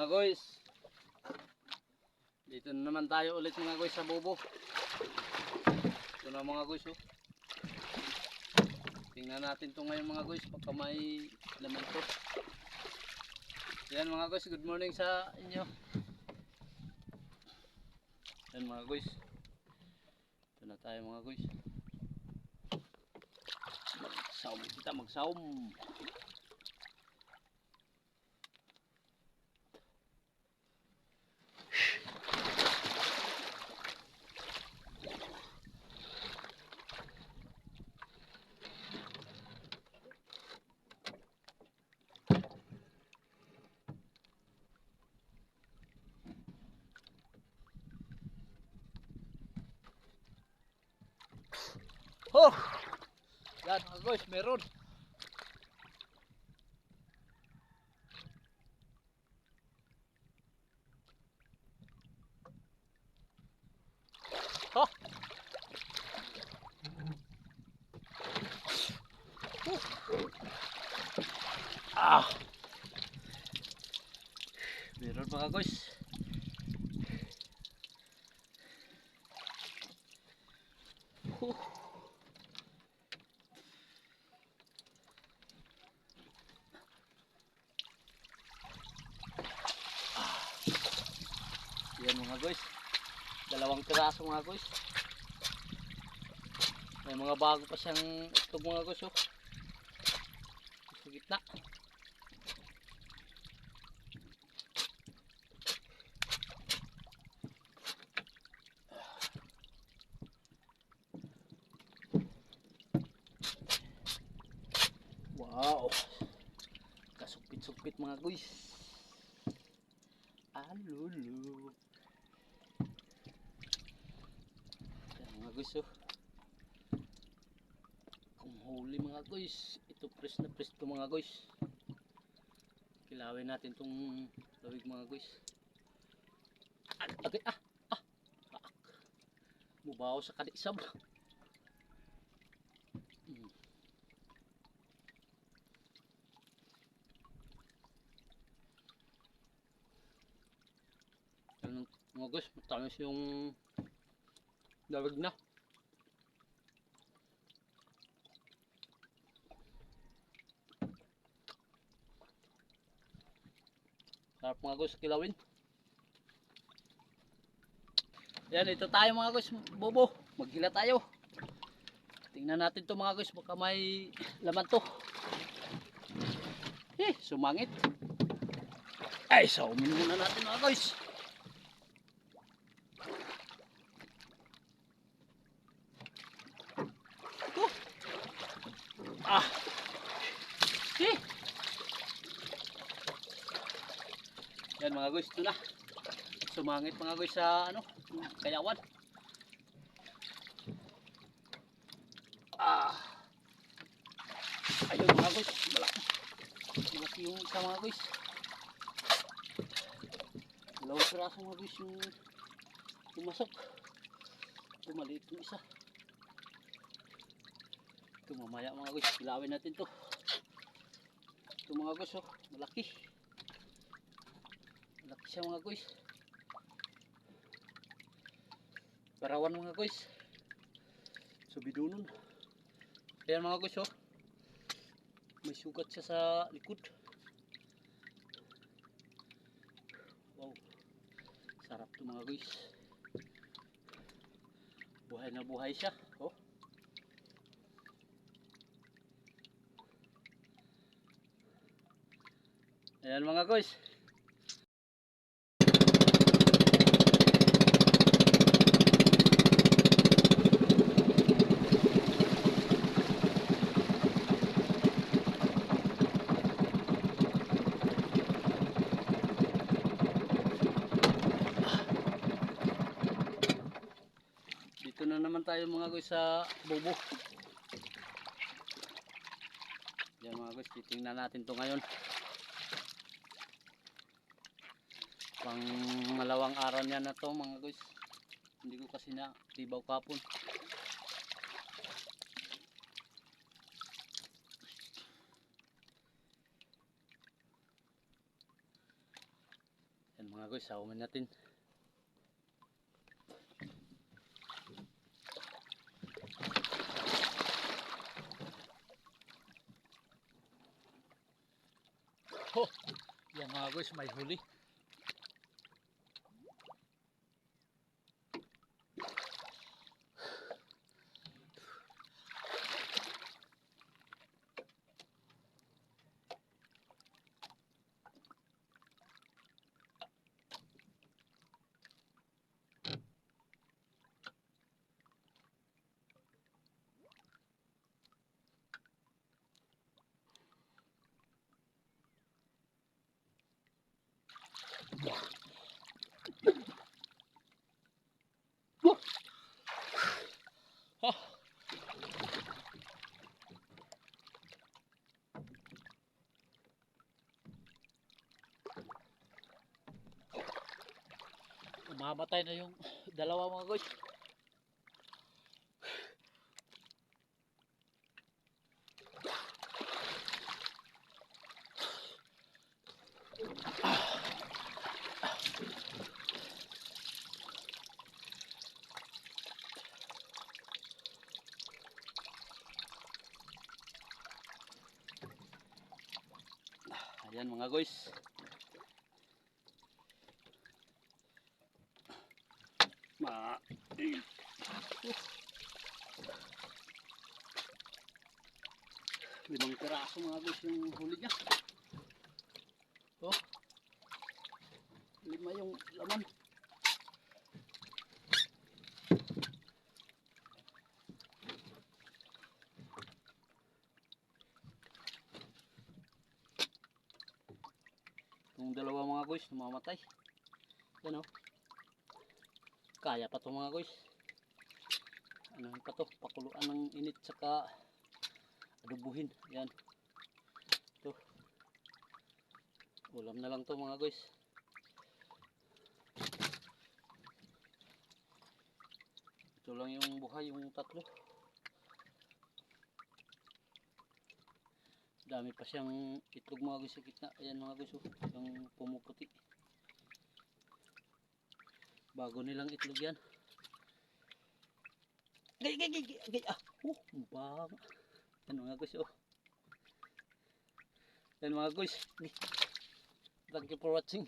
Mga guys. Dito na naman tayo ulit mga guys sa bobo. Ito na mga guys oh. Tingnan natin to ngayon mga guys baka may laman to. Yan mga guys, good morning sa inyo. Yan mga guys. Ito na tayo mga guys. Magsaum kita magsaum. Oh! Yan mga guys, meron. Ha! Ah! Meron mga guys. Huh. Yan mga guys. Dalawang piraso mga guys. May mga bago pa siyang itlog mga guys oh. Sa gitna. Wow. Kasupit-supit mga guys. Alulu. Yan mga guys oh. Kung huli mga guys. Ito press na press to mga guys. Kilawin natin tong lawig mga guys. Ah, agay ah. Ah. Paak. Mubaw sa kadisab. Hmm. Mga guys, matamis yung lawig na. Sarap mga guys, kilawin. Yan, ito tayo mga guys, bobo. Maghila tayo. Tingnan natin to mga guys, baka may laman to. Eh, sumangit. Ay, saumin muna natin mga guys. Yan mga guys, ito na. Sumangit mga guys sa ano, kayawan. Ah. Ayun mga guys, malaki. Malaki yung isa mga guys. Dalawang piraso mga guys yung pumasok. Ito maliit yung isa. Ito mamaya mga guys, kilawin natin to. Ito mga guys oh, malaki. Malaki siya mga guys. Parawan mga guys. Subidunon. Ayan mga guys oh. May sugat siya sa likod. Wow. Sarap to mga guys. Buhay na buhay siya. Oh. Ayan mga guys. Dito na naman tayo mga guys sa bobo. Yan mga guys, titingnan natin to ngayon. Pang malawang araw niya na to mga guys. Hindi ko kasi na tibaw kapon. mga guys, saumin natin. Yan mga guys, may huli. Oh. Umamatay na yung dalawa mga guys. Ayan mga guys. Ma Limang piraso mga guys yung huli niya. Oh. Lima yung laman. Dalawa mga guys, namamatay. Yan o. Kaya pa to mga guys. Ano pa to? Pakuluan ng init saka adubuhin. Yan. Ito. Ulam na lang to mga guys. Ito lang yung buhay, yung tatlo. Dami pa siyang itlog mga guys sa. Ayan mga guys, oh, yung pumuputi. Bago nilang itlog yan. Gay, gay, gay, gay. Ah, oh, bang. Yan mga guys, oh. Yan mga guys. Thank you for watching.